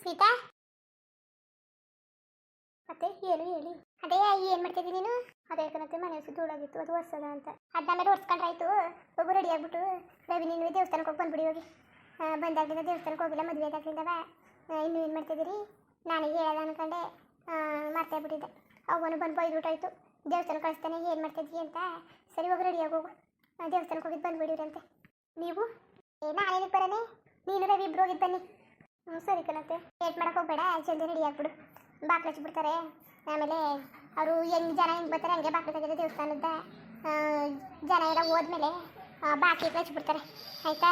ಸೀತಾ? ಮತ್ತೆ ಹೇಳಿ ಹೇಳಿ. ಅದೇ ಏನ್ ಮಾಡ್ತಿದ್ದಿ ನೀನು? ಅದೇ ಕಣತೆ ಮನೆ ಧೂಳಾಗಿತ್ತು ಅದು ಒರ್ಸದ ಅಂತ. ಅದಾದ್ಮೇಲೆ ಒರ್ಸ್ಕೊಂಡ್ರಾಯ್ತು ಹೋಗು ರೆಡಿ ಆಗ್ಬಿಟ್ಟು. ರವಿ ನೀನು ದೇವಸ್ಥಾನಕ್ಕೆ ಹೋಗಿ ಬಂದ್ಬಿಡಿ ಹೋಗಿ. ಬಂದಾಗಲಿಂದ ದೇವಸ್ಥಾನಕ್ಕೆ ಹೋಗಿಲ್ಲ ಮದುವೆ ಬಾ ಇನ್ನು ಏನು ಮಾಡ್ತಿದ್ದೀರಿ? ನಾನೇ ಹೇಳೋದು ಅನ್ಕೊಂಡೆ. ಆ, ಮರ್ತೇ ಬಿಟ್ಟಿದ್ದೆ. ಅವನು ಬಂದು ಬೈದ್ಬಿಟ್ಟಾಯ್ತು ದೇವಸ್ಥಾನಕ್ಕೆ ಕಳಿಸ್ತಾನೆ ಏನು ಮಾಡ್ತಿದ್ವಿ ಅಂತ. ಸರಿ ಹೋಗಿ ರೆಡಿ ಆಗೋಗು ಆ, ದೇವಸ್ಥಾನಕ್ಕೆ ಹೋಗಿದ್ದು ಬಂದ್ಬಿಡಿವ್ರಂತೆ ನೀವು? ಏ ನಾನೇನಕ್ಕೆ ಬರೋಣ ನೀನು ರವಿ ಇಬ್ರು ಹೋಗಿದ್ದು ಬನ್ನಿ. ಹ್ಞೂ ಸರಿ ಕಣತ್ತೆ. ಲೇಟ್ ಮಾಡಕ್ಕೆ ಹೋಗ್ಬೇಡ ಜಲ್ದಿ ರೆಡಿ ಆಗ್ಬಿಡು. ಬಾಕ್ಲು ಹಚ್ಬಿಡ್ತಾರೆ ಆಮೇಲೆ ಅವರು ಹೆಂಗೆ ಜನ ಹೆಂಗೆ ಬರ್ತಾರೆ ಹಂಗೆ ಬಾಕ್ಲು ತೆಗೆದ ದೇವಸ್ಥಾನದ ಜನ ಎಲ್ಲ ಹೋದ್ಮೇಲೆ ಬಾಕಿ ಹಚ್ಬಿಡ್ತಾರೆ ಆಯ್ತಾ?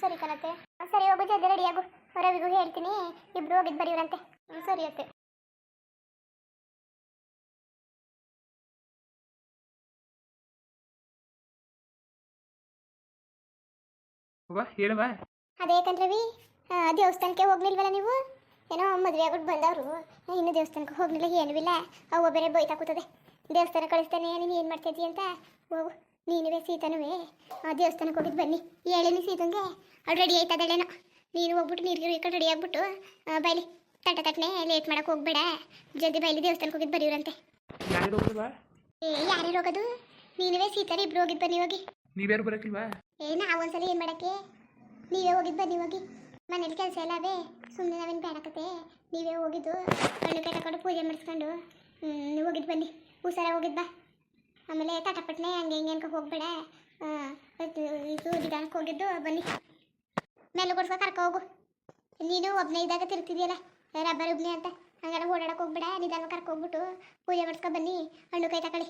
ಸರಿ ಕಣತ್ತೆ. ಸರಿ ಹೋಗು ಜಲ್ದಿ ರೆಡಿ ಆಗು. ರವಿಗೂ ಹೇಳ್ತೀನಿ ಇಬ್ರು ಹೋಗಿದ್ದು ಬರೀವ್ರಂತೆ. ಸರಿ ಅತ್ತೆ. ಹೇಳವ. ಅದೇ ಕಣ್ರವಿ ದೇವಸ್ಥಾನಕ್ಕೆ ಹೋಗ್ಲಿಲ್ವಲ್ಲ ನೀವು? ಏನೋ ಮದುವೆ ಆಗ್ಬಿಟ್ಟು ಬಂದವರು. ಇನ್ನು ದೇವಸ್ಥಾನಕ್ಕೆ ಹೋಗ್ಲಿಲ್ಲ ಏನೂ ಇಲ್ಲ. ಅವ್ವ ಬೇರೆ ಬೈತಾ ಕೂತದೆ ದೇವಸ್ಥಾನ ಕಳಿಸ್ತಾನೆ ನೀನು ಏನು ಮಾಡ್ತಿದ್ದಿ ಅಂತ? ಹೋಗು ನೀನುವೇ ಸೀತನುವೇ? ಆ, ದೇವಸ್ಥಾನಕ್ಕೆ ಹೋಗಿದ್ದು ಬನ್ನಿ. ಹೇಳಿನಿ ಸೀತಂಗೆ? ಅವ್ಳು ರೆಡಿ ಆಯ್ತದಳೇನೋ ನೀನು ಹೋಗ್ಬಿಟ್ಟು ನೀರು ಈ ಕಡೆ ರೆಡಿ ಆಗ್ಬಿಟ್ಟು ಬೈಲಿ. ತಟ ತಟ್ಟನೆ ಲೇಟ್ ಮಾಡಕ್ಕೆ ಹೋಗ್ಬೇಡ. ಜಲ್ದಿ ಬೈಲಿ ದೇವಸ್ಥಾನಕ್ಕೆ ಹೋಗಿದ್ದು ಬರೀವ್ರಂತೆ. ಏ ಯಾರು ಹೋಗೋದು? ನೀನುವೇ ಸೀತಾರ ಇಬ್ರು ಹೋಗಿದ್ದು ಬನ್ನಿ ಹೋಗಿ. ನೀವ್ಯಾರು ಬರಕಿಲ್ವಾ ಏ ನಾವು ಒಂದ್ಸಲ ಏನು ಮಾಡಕ್ಕೆ? ನೀವೇ ಹೋಗಿದ್ದು ಬನ್ನಿ ಹೋಗಿ. ಮನೇಲಿ ಕೆಲಸ ಎಲ್ಲ ಅವೇ ಸುಮ್ಮನೆ ನಾವೇನು ಬೇಡಕತೆ. ನೀವೇ ಹೋಗಿದ್ದು ಕಣ್ಣು ಕೈ ತಗೊಂಡು ಪೂಜೆ ಮಾಡಿಸ್ಕೊಂಡು. ನೀವು ಹೋಗಿದ್ದು ಬನ್ನಿ. ಹುಷಾರ ಹೋಗಿದ್ದು ಆಮೇಲೆ ತಟಪಟ್ನೆ ಹಂಗೆ ಹಿಂಗೆ ಅನ್ಕೊ ಹೋಗ್ಬೇಡ. ಇದು ನಿಧಾನಕ್ಕೆ ಹೋಗಿದ್ದು ಬನ್ನಿ. ಮೇಲೆ ಕೊಡ್ಸ್ಕೊ ಕರ್ಕೊ ಹೋಗು. ನೀನು ಒಬ್ಬನೇ ಇದ್ದಾಗ ತಿರ್ತಿದ್ಯಲ್ಲ ರಬ್ಬರ್ ಒಬ್ಬನೇ ಅಂತ. ಹಂಗಾರ ಓಡಾಡಕ್ಕೆ ಹೋಗ್ಬೇಡ ನಿಧಾನ ಕರ್ಕೊ ಹೋಗ್ಬಿಟ್ಟು ಪೂಜೆ ಮಾಡಿಸ್ಕೊ ಬನ್ನಿ. ಹಣ್ಣು ಕೈ ತಗೊಳ್ಳಿ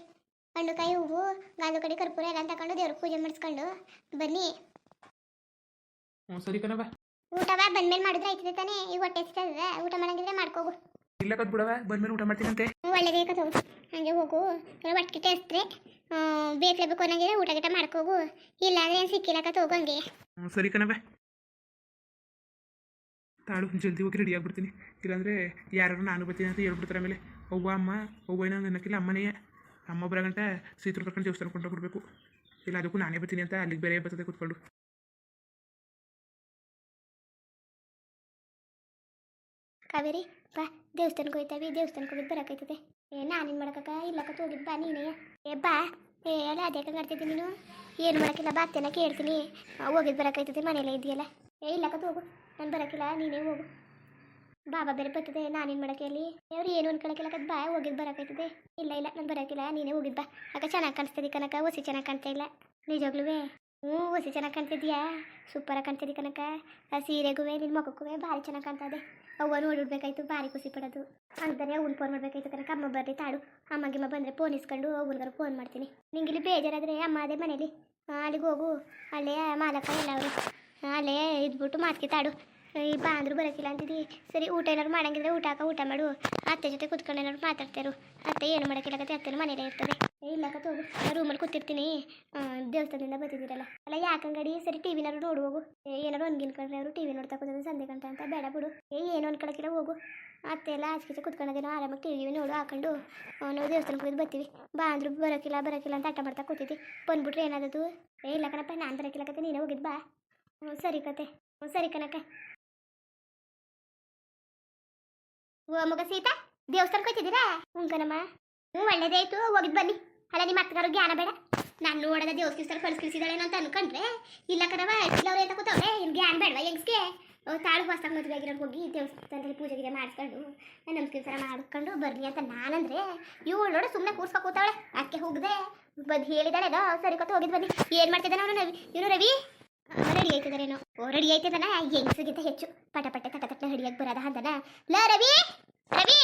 ಹಣ್ಣು ಕಾಯಿ ಹೂವು ಗಾಲು ಕಡೆ, ಕರ್ಪೂರ ಎಲ್ಲ ತಗೊಂಡು ದೇವ್ರಿಗೆ ಪೂಜೆ ಮಾಡಿಸ್ಕೊಂಡು ಬನ್ನಿ. ಸರಿ ಕಣವ ಊಟವ ಬಂದ್ಮೇಲೆ ಮಾಡಿದ್ರೆ ಆಯ್ತದೆ ತಾನೇ? ಈಗ ಹೊಟ್ಟೆ ಸಿಗ್ತದ ಊಟ ಮಾಡಂಗಿದ್ರೆ ಮಾಡ್ಕೋಗು. ಇಲ್ಲ ಕತ್ ಬಿಡವ ಬಂದ್ಮೇಲೆ ಊಟ ಮಾಡ್ತೀನಂತೆ. ಒಳ್ಳೇದೇ ತಗೋ ಹಂಗೆ ಹೋಗು. ಹೊಟ್ಟೆ ಟೇಸ್ಟ್ರೆ ಬೇಕಲೇಬೇಕು ಅನ್ನಂಗಿದ್ರೆ ಊಟ ಗಿಟ ಮಾಡ್ಕೋಗು. ಇಲ್ಲ ಅಂದ್ರೆ ಏನು ಸಿಕ್ಕಿಲ್ಲ ಕತ್ ಹೋಗು. ಹಂಗೆ ಸರಿ ಕಣವ ತಾಳು ಜಲ್ದಿ ಹೋಗಿ ರೆಡಿ ಆಗ್ಬಿಡ್ತೀನಿ. ಇಲ್ಲಾಂದ್ರೆ ಯಾರು ನಾನು ಬರ್ತೀನಿ ಅಂತ ಹೇಳ್ಬಿಡ್ತಾರೆ ಆಮೇಲೆ. ಅವ್ವ ಅಮ್ಮ ಅವ್ವ ಏನೋ ಅನ್ನಕ್ಕಿಲ್ಲ ಅಮ್ಮನೇ. ಅಮ್ಮ ಬರೋ ಗಂಟ ಸೀತರು ಕರ್ಕೊಂಡು ದೇವಸ್ಥಾನ ಕೊಂಡು ಬಿಡಬೇಕು ಇಲ್ಲ ಅದಕ್ಕೂ ನಾನೇ ಬರ್ತೀನಿ ಅಂತ ಅಲ್ಲಿಗೆ ಬೇರೆ ಬರ್ತದೆ ಕೂತ್ಕೊಂಡು. ಕಾವೇರಿ ಬಾ, ದೇವಸ್ಥಾನಕ್ಕೆ ಹೋಗ್ತಾವೆ, ದೇವಸ್ಥಾನಕ್ಕೆ ಹೋಗಿದ್ದು ಬರೋಕೈತದೆ ಏ ನಾನೇನು ಮಾಡಕ್ಕ ಇಲ್ಲಕ್ಕ ಹೋಗಿದ್ದು ಬಾ ನೀನೇ. ಏ, ಬಾ. ಏ ಅಲ್ಲ ಮಾಡ್ತಿದ್ದಿ ನೀನು? ಏನು ಮಾಡೋಕ್ಕಿಲ್ಲ, ಬಾ, ಅತ್ತೆನ ಕೇಳ್ತೀನಿ. ಹೋಗಿದ್ದು ಬರೋಕೈತದೆ ಮನೆಯಲ್ಲೇ ಇದೆಯಲ್ಲ ಏ ಇಲ್ಲಕ್ಕ ಹೋಗು. ನಾನು ಬರೋಕ್ಕಿಲ್ಲ ನೀನೇ ಹೋಗು. ಬಾಬಾ ಬೇರೆ ಬರ್ತದೆ. ನಾನೇನು ಮಾಡೋಕೆ ಅಲ್ಲಿ ಅವ್ರು ಏನು ಅನ್ಕೊಳಕ್ಕಿಲ್ಲ ಬಾ ಹೋಗಿದ್ದು ಬರೋಕೈತದೆ ಇಲ್ಲ ಇಲ್ಲ, ನಾನು ಬರೋಕ್ಕಿಲ್ಲ ನೀನೇ ಹೋಗಿದ್ದು ಬಾ. ಅಕ್ಕ, ಚೆನ್ನಾಗಿ ಕಾಣಿಸ್ತದೆ ಕನಕ ಹೊಸಿ ಚೆನ್ನಾಗಿ ಕಾಣ್ತಾ ಇಲ್ಲ. ನಿಜವಾಗ್ಲೂ ಹ್ಞೂ, ಹೊಸಿ ಚೆನ್ನಾಗಿ ಕಾಣ್ತಿದ್ಯಾ? ಸೂಪರಾಗಿ ಕಾಣ್ತಿದ್ದಿ ಕನಕ. ಆ ಸೀರೆಗೂ ನಿನ್ನ ಮಗಕ್ಕೂ ಭಾರಿ ಚೆನ್ನಾಗಿ ಕಾಣ್ತದೆ ಅವ್ವ ನೋಡಿಡ್ಬೇಕಾಯ್ತು ಭಾರಿ ಖುಷಿ ಪಡೋದು. ಅಂತಾನೆ ಅವ್ನು ಫೋನ್ ಮಾಡಬೇಕಾಯ್ತು ಕನಕ, ಅಮ್ಮ ಬರ್ರಿ ತಾಡು ಅಮ್ಮಗಿಮ್ಮ ಬಂದರೆ ಫೋನ್ ಇಸ್ಕೊಂಡು ಅವ್ನಿಗಾರು ಫೋನ್ ಮಾಡ್ತೀನಿ. ನಿಂಗೆ ಇಲ್ಲಿ ಬೇಜಾರಾದರೆ ಅಮ್ಮ ಅದೇ ಮನೇಲಿ. ಅಲ್ಲಿಗೆ ಹೋಗು. ಅಲ್ಲೇ ಮಾಲಕ ಎಲ್ಲ ಅವರು. ಅಲ್ಲೇ ಇದ್ಬಿಟ್ಟು ಮಾತ್ಕೆ ತಾಡು ಈ ಬಾ ಅಂದ್ರು ಬರೋಕ್ಕಿಲ್ಲ ಅಂತಿದ್ದಿ ಸರಿ, ಊಟ ಏನಾದ್ರು ಮಾಡಂಗಿದ್ರೆ ಊಟ ಹಾಕ, ಊಟ ಮಾಡು. ಅತ್ತೆ ಜೊತೆ ಕುತ್ಕೊಂಡು ಏನಾದ್ರು ಮಾತಾಡ್ತಾರು. ಅತ್ತೆ ಏನು ಮಾಡೋಕ್ಕಿಲ್ಲ ಅತ್ತೆ ಮನೇಲೇ ಇರ್ತದೆ. ಇಲ್ಲ ಕತ್ತು ರೂಮಲ್ಲಿ ಕೂತಿರ್ತೀನಿ. ದೇವಸ್ಥಾನದಿಂದ ಬರ್ತಿದ್ದೀರಲ್ಲ. ಅಲ್ಲ ಯಾಕಂಗಡಿ ಸರಿ ಟಿ ವಿನಾರು ನೋಡು, ಹೋಗು. ಏನಾರು ಒಂದ್ಗಿನ್ಕೊಂಡ್ರೆ ಅವರು ಟಿ ವಿ ನೋಡ್ತಾ ಕೂತದ್ದು ಸಂಜೆ ಗಂಟ ಅಂತ. ಬೇಡ ಬಿಡು. ಏ, ಏನು ಅನ್ಕೊಳಕ್ಕಿಲ್ಲ ಹೋಗು. ಅತ್ತೆ ಎಲ್ಲ ಆಚೆ ಕುತ್ಕೊಳ್ಳೋದೇನೋ ಆರಾಮಾಗಿ ಟಿ ವಿ ನೋಡು, ಹಾಕೊಂಡು. ನಾವು ದೇವಸ್ಥಾನಕ್ಕೆ ಹೋಗಿ ಬರ್ತೀವಿ. ಬಾ ಅಂದ್ರು ಬರೋಕ್ಕಿಲ್ಲ ಬರೋಕ್ಕಿಲ್ಲ ಅಂತ ಆಟ ಮಾಡ್ತಾ ಕೂತಿದ್ದಿ. ಬಂದ್ಬಿಟ್ರೆ ಏನಾದದು? ಏ, ಇಲ್ಲ ಕಣಪ್ಪ, ನಾನು ಬರೋಕ್ಕಿಲ್ಲ ಕತೆ, ನೀನು ಹೋಗಿದ್ದು ಬಾ. ಹ್ಞೂ ಸರಿ ಕತೆ. ಹ್ಞೂ ಸರಿ ಕಣಕ್ಕ. ಓ, ಮಗ ಸೀತಾ ದೇವಸ್ಥಾನಕ್ಕೆ ಹೋಗ್ತಿದ್ದೀರಾ ಹ್ಞೂ ಕಣಮ್ಮ. ಹ್ಞೂ ಒಳ್ಳೇದಾಯ್ತು. ಹೋಗಿದ್ದು ಬನ್ನಿ. ಅಲ್ಲ, ನಿಮ್ಮ ಅಕ್ಕಗಾರು ಜ್ಞಾನ ಬೇಡ. ನಾನು ನೋಡದ ದೇವಸ್ಥಾನ ಕಳ್ಸಿಳಿಸಿದಾಳೇನೋ ಅಂತ ಅನ್ಕೊಂಡ್ರೆ, ಇಲ್ಲ ಕಣವ ಇಲ್ಲವ್ರೆ ಅಂತ ಕೂತವ್ರೆ ಇನ್ ಜ್ಞಾನ ಬೇಡವಾ ಹೆಂಗ್ಸ್ಗೆ? ತಾಳು ಹೊಸ ಮದುವೆ ಆಗಿರೋ ಹೋಗಿ ದೇವಸ್ಥಾನದಲ್ಲಿ ಪೂಜೆ ಗೀಜೆ ಮಾಡಿಸ್ಕೊಂಡು ನಮಸ್ಕಾರ ಮಾಡ್ಕೊಂಡು ಬರ್ಲಿ ಅಂತ ನಾನಂದ್ರೆ, ಇವಳು ನೋಡು ಸುಮ್ಮನೆ ಕೂರ್ಸ್ಕೊ ಕೂತವಳೆ. ಅದಕ್ಕೆ ಹೋಗದೆ. ಬದ್ ಹೇಳಿದಾಳೆ ಸರಿ ಕೊತ್ತ ಹೋಗಿದ್ ಬನ್ನಿ. ಏನು ಮಾಡ್ತಿದ್ದಾನೆ ಅವನು ರವಿ? ಇವನು ರವಿ? ರೆಡಿ ಆಯ್ತಿದಾರೇನೋ. ಓ ರೆಡಿ ಆಯ್ತಿದಾನ ಹೆಂಗ್ಸಿಗಿಂತ ಹೆಚ್ಚು ಪಟ ಪಟ ತಟ ತಟ ಹಿಡಿಯಕ್ ಬರದ ಅಂತನ ಲ ರವಿ! ರವಿ!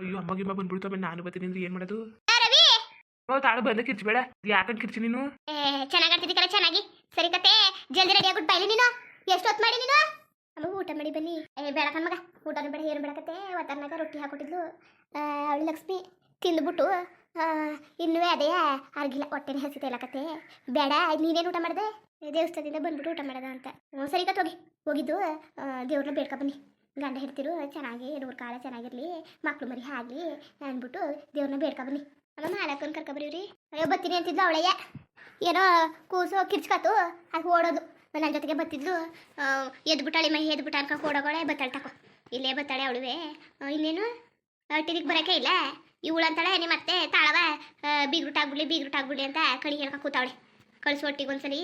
ಅಯ್ಯೋ ಬಂದ ಬಂದ್ಬಿಡ್ತಾವೆ ನಾನು ಬರ್ತೀನಿ ಅಂದ್ರೆ ಏನು ಮಾಡೋದು? ರವಿ! ಓ ತಾಳು ಬಂದ ಕಿರ್ಚಬೇಡ ಯಾಕಂದ್ ಕಿರ್ಚಿ ನೀನು? ಏ ಚೆನ್ನಾಗಿ ಆಡ್ತಿದ್ದಿ ಕಲ ಚೆನ್ನಾಗಿ. ಸರಿ ಕತೆ ಜಲ್ದಿ ರೆಡಿ ಆಗ್ಬಿಟ್ಟು ಬೈಲಿ ನೀನು. ಎಷ್ಟು ಹೊತ್ತು ಮಾಡಿ ನೀನು? ಅಮ್ಮ ಊಟ ಮಾಡಿ ಬನ್ನಿ. ಏ ಬೇಡ ಮಗ ಊಟನೂ ಬೇಡ ಏನು ಬೇಡಕತ್ತೆ ಒತ್ತರ್ನಾಗ ರೊಟ್ಟಿ ಹಾಕೊಟ್ಟಿದ್ಲು. ಅವಳು ಲಕ್ಷ್ಮಿ ತಿಂದ್ಬಿಟ್ಟು ಇನ್ನು ಅದೇ ಅರ್ಗಿಲ್ಲ ಹೊಟ್ಟೆನೇ ಇಲ್ಲ ಕತೆ. ಬೇಡ ನೀನೇನು ಊಟ ಮಾಡಿದೆ? ದೇವಸ್ಥಾನದಿಂದ ಬಂದ್ಬಿಟ್ಟು ಊಟ ಮಾಡೋದ ಅಂತ. ಸರಿ ಕತ್ ಹೋಗಿ, ಹೋಗಿದ್ದು ದೇವ್ರನ್ನ ಬೇಡ್ಕ ಬನ್ನಿ. ಗಂಡ ಹಿಡ್ತಿರು ಚೆನ್ನಾಗಿ ನೂರು ಕಾಲ ಚೆನ್ನಾಗಿರ್ಲಿ, ಮಕ್ಳು ಮರಿ ಆಗಲಿ ಅಂದ್ಬಿಟ್ಟು ದೇವ್ರನ್ನ ಬೇಡ್ಕ ಬನ್ನಿ. ಅಮ್ಮ ಮಾಲಕ್ಕನ್ ಕರ್ಕೊಬರೀವ್ರಿ ಅಯ್ಯೋ ಬತ್ತೀನಿ ಅಂತಿದ್ಲು ಅವಳಯ್ಯ. ಏನೋ ಕೂಸು ಕಿರ್ಚ್ಕತ್ತು, ಅದು ಓಡೋದು. ನನ್ನ ಜೊತೆಗೆ ಬತ್ತಿದ್ಲು ಎದ್ಬಿಟ್ಟಾಳಿ ಮೈ, ಎದ್ಬಿಟ್ಟ ಅನ್ಕೊಂಡು ಓಡೋಗೋಳೆ, ಬತ್ತಾಳೆ ತಕೋ. ಇಲ್ಲೇ ಬತ್ತಾಳೆ ಅವಳುವೆ. ಇನ್ನೇನು? ಟಿವಿಗೆ ಬರೋಕೆ ಇಲ್ಲ. ಇವಳು ಅಂತಾಳೆ ನಿಮ್ಮ ಮತ್ತೆ ತಾಳವ ಬೀಗ್ರುಟ್ ಆಗ್ಬಿಡ್ಲಿ ಬೀಗ್ರುಟ್ ಆಗ್ಬಿಡ್ಲಿ ಅಂತ ಕಣಿ ಹೇಳ್ಕೊ ಕೂತಾವಳೆ. ಕಳಿಸು ಒಟ್ಟಿಗೆ ಒಂದ್ಸಲಿ.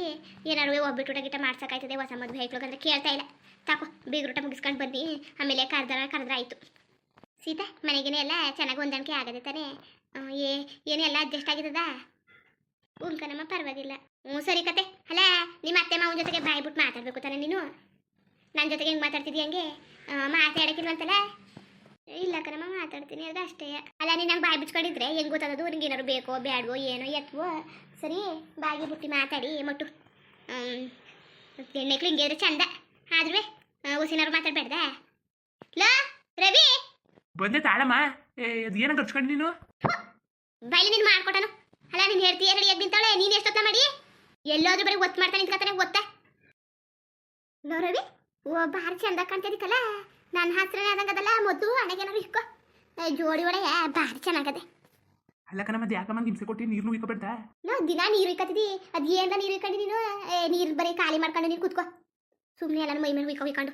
ಏನಾರು ಒಬ್ಬಿಟ್ಟು ಊಟ ಗಿಟ ಮಾಡ್ಸಕಾಯ್ತದೆ ಹೊಸ ಮದುವೆ ಹೇಳ್ಕೊಳಕ್ಕೆ ಅಂತ ಕೇಳ್ತಾ ಇಲ್ಲ. ತಾಕೋ ಊಟ ಮುಗಿಸ್ಕೊಂಡು ಬನ್ನಿ. ಆಮೇಲೆ ಕರ್ದ ಕರೆದ್ರೆ ಆಯಿತು ಸೀತಾ, ಮನೆಗೇನೆ ಎಲ್ಲ ಚೆನ್ನಾಗಿ ಹೊಂದಾಣಿಕೆ ಆಗದೆ ತಾನೆ? ಏ ಏನೆಲ್ಲ ಅಡ್ಜಸ್ಟ್ ಆಗಿದ್ದದ ಉಂಕನಮ್ಮ, ಪರವಾಗಿಲ್ಲ. ಹ್ಞೂ, ಸರಿ ಕತೆ. ಅಲ್ಲ, ನಿಮ್ಮ ಅತ್ತೆ ಮಾವನ ಜೊತೆಗೆ ಬಾಯ್ಬಿಟ್ಟು ಮಾತಾಡ್ಬೇಕು ತಾನೆ ನೀನು? ನನ್ನ ಜೊತೆಗೆ ಹೆಂಗೆ ಮಾತಾಡ್ತಿದ್ದಿ ಹಂಗೆ? ಮಾತಾಡಕ್ಕಿಲ್ವಂತಲ್ಲ? ಕಣಮ್ಮ ಮಾತಾಡ್ತೀನಿ ಅದು ಅಷ್ಟೇ. ಅಲ್ಲ ನೀನು ನಂಗೆ ಬಾಯಿ ಬಿಚ್ಕೊಂಡಿದ್ರೆ ಹೆಂಗೆ ಗೊತ್ತಾಗೋದು ನಿಂಗೆ ಏನಾರು ಬೇಕೋ ಬ್ಯಾಡವೋ ಏನೋ ಎತ್ವೋ. ಸರಿ ಬಾಗಿ ಬಿಟ್ಟು ಮಾತಾಡಿ ಮಟ್ಟು. ಹೆಣ್ಣೆಕ್ಳು ಹಿಂಗೆ ಇದ್ರೆ ಚಂದ. ಆದ್ರೂ ಉಸಿನಾರು ಮಾತಾಡ್ಬೇಡ್ದ? ಲೋ ರವಿ! ಬಂದೆ ತಾಳಮ್ಮ. ಏನೋ ಕರ್ಸ್ಕೊಂಡು ನೀನು? ಬೈಲಿ ನೀನು ಮಾಡ್ಕೊಟ್ಟನು. ಅಲ್ಲ ನೀನು ಹೇಳ್ತೀಯ ಹೇಳಿ ಎದ್ದು ನಿಂತಾಳೆ? ನೀನು ಎಷ್ಟೊತ್ತ ಮಾಡಿ? ಎಲ್ಲೋದ್ರೂ ಬರೀ ಒತ್ತು ಮಾಡ್ತಾ ನಿಂತ್ಕೊತಾನೆ ಗೊತ್ತಾ? ಲೋ ರವಿ ಓ ಭಾರಿ ಚಂದ ಕಾಣ್ತಿದ್ದಕ್ಕಲ್ಲ ನನ್ನ ಹತ್ರನೇ ಆದಂಗದಲ್ಲ ಮೊದ್ದು ಹಣೆಗೇನಾರು ಇಕ್ಕೋ ಏ, ಜೋಡಿ ಒಡೆಯ ಭಾರಿ ಚೆನ್ನಾಗದೆ ಅಲ್ಲ ಕಣಮ್ಮ ಅದು ಯಾಕಮ್ಮ ಹಿಂಸೆ ಕೊಟ್ಟು ನೀರು ಇಕ್ಕಬೇಡ ನೋ ದಿನ ನೀರು ಇಕ್ಕತ್ತಿದಿ. ಅದು ಏನ್ಲ ನೀರು ಇಕ್ಕಂಡು ನೀನು? ನೀರು ಬರೀ ಖಾಲಿ ಮಾಡ್ಕೊಂಡು ನೀನು ಕುತ್ಕೋ. ಸುಮ್ಮನೆ ಎಲ್ಲ ಮೈ ಮೇಲೆ ಹುಯ್ಕೊ ಹುಯ್ಕೊಂಡು.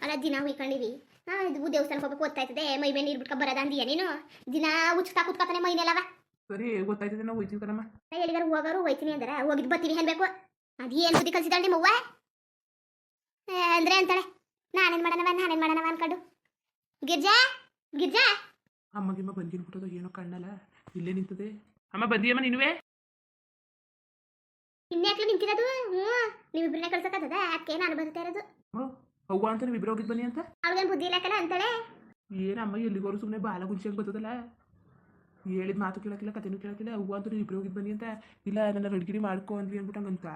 ಅಲ್ಲ ದಿನ ಹುಯ್ಕೊಂಡಿವಿ. ಹಾಂ ಇದು ದೇವಸ್ಥಾನಕ್ಕೆ ಹೋಗ್ಬೇಕು ಗೊತ್ತಾಯ್ತದೆ. ಮೈ ಮೇಲೆ ನೀರು ಬಿಟ್ಕೊ ಬರೋದ ಅಂದೀಯ ನೀನು? ದಿನ ಉಚ್ತಾ ಕುತ್ಕೊತಾನೆ ಮೈನೆಲ್ಲವ ಸರಿ ಗೊತ್ತಾಯ್ತದೆ ನಾವು ಹೋಯ್ತೀವಿ ಕಣಮ್ಮ. ಎಲ್ಲಿಗಾರು ಹೋಗೋರು ಹೋಯ್ತೀನಿ ಅಂದ್ರೆ. ಹೋಗಿದ್ ಬರ್ತೀವಿ ಅನ್ಬೇಕು ಅದು ಏನು ಬುದ್ಧಿ ಕಲ್ಸಿದಾಳೆ ನಿಮ್ಮವ್ವ? ಅಂದ್ರೆ ಅಂತಾಳೆ. ನಾನೇನ್ ಮಾಡನವ ನಾನೇನ್ ಮಾಡನವ ಅನ್ಕೊಂಡು. ಗಿರ್ಜಾ ಗಿರ್ಜಾ. ಅಮ್ಮಗಿಮ್ಮ ಬಂದಿನ್ಬಿಟ್ಟದ ಏನೋ ಕಣ್ಣಲ್ಲ ಇಲ್ಲೇ ನಿಂತದೆ. ಅಮ್ಮ ಬಂದಿಯಮ್ಮ ನೀನುವೇ? ಇನ್ಯಾಕ್ಲು ನಿಂತಿರೋದು? ಹ್ಞೂ ನೀವಿಬ್ಬರನ್ನ ಕಳ್ಸಕ್ಕತ್ತದ ಅದಕ್ಕೆ ನಾನು ಬರ್ತಾ ಇರೋದು. ಅವ್ವ ಅಂತ ನೀವು ಇಬ್ಬರು ಹೋಗಿದ್ ಬನ್ನಿ ಅಂತ? ಅವ್ಳಿಗೇನು ಬುದ್ಧಿ ಇಲ್ಲಕ್ಕಲ್ಲ ಅಂತಾಳೆ? ಏನು ಅಮ್ಮ ಎಲ್ಲಿಗೋರು ಸುಮ್ಮನೆ ಬಾಲ ಗುಂಚಿಯಾಗಿ ಬರ್ತದಲ್ಲ? ಹೇಳಿದ ಮಾತು ಕೇಳಕ್ಕಿಲ್ಲ ಕತೆನೂ ಕೇಳಕ್ಕಿಲ್ಲ ಅವ್ವ ಅಂತ ನೀವು ಇಬ್ಬರು ಹೋಗಿದ್ ಬನ್ನಿ ಅಂತ? ಇಲ್ಲ ನನ್ನ ರೆಡಿಗಿರಿ ಮಾಡ್ಕೊ ಅಂದ್ವಿ ಅಂದ್ಬಿಟ್ಟು ಹಂಗಂತ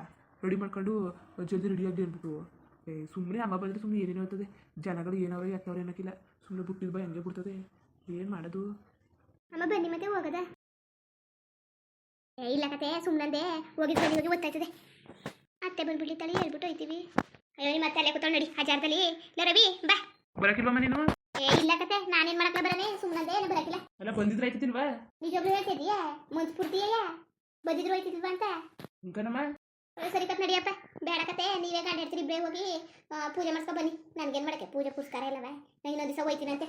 ರೆಡಿ ಮಾಡ್ಕೊಂಡು ಜಲ್ದಿ ರೆಡಿ ಆಗಿ ಅಂದ್ಬಿಟ್ಟು. ಸುಮ್ಮನೆ ಅಮ್ಮ ಬಂದರೆ ಸುಮ್ಮನೆ ಏನೇನೋ ಆಗ್ತದೆ ಜನಗಳು ಏನವ್ರೆ ಎತ್ತವ್ರೆ ಅನ್ನೋಕ್ಕಿಲ್ಲ ಸುಮ್ಮನೆ ಬುಟ್ಟಿದ ಬೈ ಹಂಗೆ ಬಿಡ್ತದೆ ಏನು ಮಾಡೋದು ಅಮ್ಮ ಬನ್ನಿ ಮತ್ತೆ ಹೋಗದ ಏ ಇಲ್ಲ ಕತೆ ಸುಮ್ಮನಂದೆ ಹೋಗಿ ಬನ್ನಿ ಹೋಗಿ ಗೊತ್ತಾಯ್ತದೆ ಅತ್ತೆ ಬಂದ್ಬಿಟ್ಟಿರ್ತಾಳೆ ಹೇಳ್ಬಿಟ್ಟು ಹೋಯ್ತೀವಿ ಅಯ್ಯೋ ನಿಮ್ಮ ಮತ್ತೆ ಅಲ್ಲೇ ಕೂತ್ಕೊಂಡು ನಡಿ ಹಜಾರದಲ್ಲಿ ಇಲ್ಲ ರವಿ ಬಾ ಬರಕಿಲ್ವಮ್ಮ ನೀನು ಏ ಇಲ್ಲ ಕತೆ ನಾನೇನ್ ಮಾಡಕ್ಲ ಬರನೆ ಸುಮ್ಮನಂದೆ ಏನು ಬರಕಿಲ್ಲ ಅಲ್ಲ ಬಂದಿದ್ರೆ ಆಯ್ತಿಲ್ವಾ ನಿಜವಾಗ್ಲೂ ಹೇಳ್ತಿದೀಯಾ ಮುಂಚೆ ಪೂರ್ತಿಯಾ ಬಂದಿದ್ರು ಹೋಯ್ತಿದ್ವಾ ಅಂತ ಇಂಕನಮ್ಮ ಸರಿ ಕತ್ ನಡಿಯಪ್ಪ ಬೇಡ ಕತೆ ನೀವೇ ಗಂಡ ಹೇಳ್ತೀರಿ ಇಬ್ಬರೇ ಹೋಗಿ ಪೂಜೆ ಮಾಡ್ಸ್ಕೊ ಬನ್ನಿ. ನನಗೇನು ಮಾಡಕ್ಕೆ? ಪೂಜೆ ಪುಸ್ಕಾರ ಇಲ್ಲವ. ನಾನು ಇನ್ನೊಂದು ದಿವಸ ಹೋಯ್ತೀನಂತೆ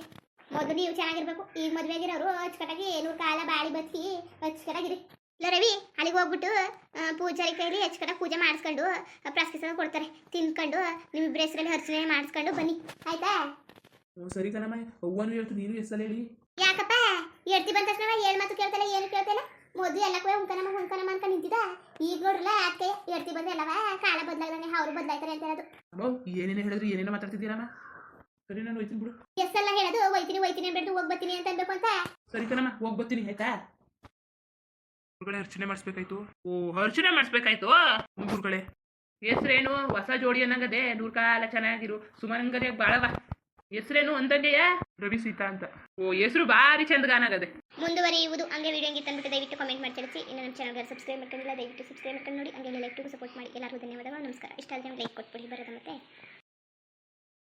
ಮೊದಲು ನೀವು ಚೆನ್ನಾಗಿರ್ಬೇಕು. ಈಗ ಮದುವೆ ಆಗಿರೋರು ಅಚ್ಚುಕಟ್ಟಾಗಿ ನೂರು ಕಾಲ ಬಾಳಿ ಬಚ್ಚಿ ಅಚ್ಚುಕಟ್ಟಾಗಿರಿ. ಇಲ್ಲ ರವಿ ಅಲ್ಲಿಗೆ ಹೋಗ್ಬಿಟ್ಟು ಪೂಜಾರಿ ಕೈಲಿ ಅಚ್ಚುಕಟ್ಟಾಗಿ ಪೂಜೆ ಮಾಡಿಸ್ಕೊಂಡು ಪ್ರಸ್ಕಿಸ ಕೊಡ್ತಾರೆ. ತಿನ್ಕೊಂಡು ನಿಮ್ಮಿಬ್ಬರ ಹೆಸರಲ್ಲಿ ಅರ್ಚನೆ ಮಾಡಿಸ್ಕೊಂಡು ಬನ್ನಿ. ಆಯ್ತಾ? ಸರಿ ಕಣಮ್ಮ. ಅವ್ವನು ಹೇಳ್ತು ನೀನು ಹೇಳಿ? ಯಾಕಪ್ಪ? ಹೇಳ್ತಿ ಬಂದ ತಕ್ಷಣ ಏಳು ಮಾತು ಕೇಳ್ತಲ್ಲ ಏನು ಕೇಳ್ತಿಲ್ಲ ಮೊದ್ಲು ಎಲ್ಲಕ್ಕೂ ಉಂಕನಮ್ಮ ಉಂಕನಮ್ಮ ಅನ್ಕೊಂಡು ನಿಂತಿದ್ದ. ಈಗ ನೋಡ್ರಲ್ಲ ಅದಕ್ಕೆ ಎಡ್ತಿ ಬಂದು ಎಲ್ಲವ ಕಾಲ ಬದಲಾಗ್ದಂಗೆ ಅವರು ಬದಲಾಯ್ತಾರೆ ಅಂತ ಹೇಳೋದು. ಅಮ್ಮ ಏನೇನೋ ಹೇಳಿದ್ರು ಏನೇನೋ ಮಾತಾಡ್ತಿದ್ದೀರಮ್ಮ ಸರಿ ನಾನು ಹೋಯ್ತೀನಿ ಬಿಡು. ಎಷ್ಟೆಲ್ಲ ಹೇಳೋದು? ಹೋಯ್ತೀನಿ ಹೋಯ್ತೀನಿ ಅನ್ಬಿಟ್ಟು ಹೋಗಿ ಬರ್ತೀನಿ ಅಂತ ಅನ್ಬೇಕು ಅಂತ. ಸರಿ ಕಣಮ್ಮ ಹೋಗಿ ಬರ್ತೀನಿ ಆಯ್ತಾ? ಗುರುಗಳೇ ಅರ್ಚನೆ ಮಾಡಿಸ್ಬೇಕಾಯ್ತು. ಓ ಅರ್ಚನೆ ಮಾಡಿಸ್ಬೇಕಾಯ್ತು? ಗುರುಗಳೇ. ಹೆಸ್ರೇನು? ಹೊಸ ಜೋಡಿ ಅನ್ನಂಗದೆ ನೂರ್ಕಾಲ ಚೆನ್ನಾಗಿರು. ಸುಮನಂಗದೆ ಬಾಳವ ಹೆಸ್ರೇನು ಅಂದಂಗೆಯ? ರವಿ ಸೀತಾ ಅಂತ. ಓ ಹೆಸರು ಭಾರಿ ಚಂದಗಾನಾಗದೆ ಮುಂದುವರಿಯುವುದು ಹಂಗೆ ವಿಡಿಯೋ ಹಂಗಿತ್ತು ಅಂದ್ಬಿಟ್ಟು ದಯವಿಟ್ಟು ಕಮೆಂಟ್ ಮಾಡಿ ತಿಳಿಸಿ. ಇನ್ನು ನಮ್ಮ ಚಾನಲ್ಗೆ ಸಬ್ಸ್ಕ್ರೈಬ್ ಮಾಡ್ಕೊಂಡಿಲ್ಲ ದಯವಿಟ್ಟು ಸಬ್ಸ್ಕ್ರೈಬ್ ಮಾಡ್ಕೊಂಡು ನೋಡಿ. ಹಂಗೆ ಲೈಕ್ ಸಪೋರ್ಟ್ ಮಾಡಿ. ಎಲ್ಲರಿಗೂ ಧನ್ಯವಾದಗಳು. ನಮಸ್ಕಾರ. ಇಷ್ಟ ಆದ್ರೆ ಲೈಕ್ ಕೊಟ್ಬಿಡಿ. ಬರೋದ ಮತ್ತೆ.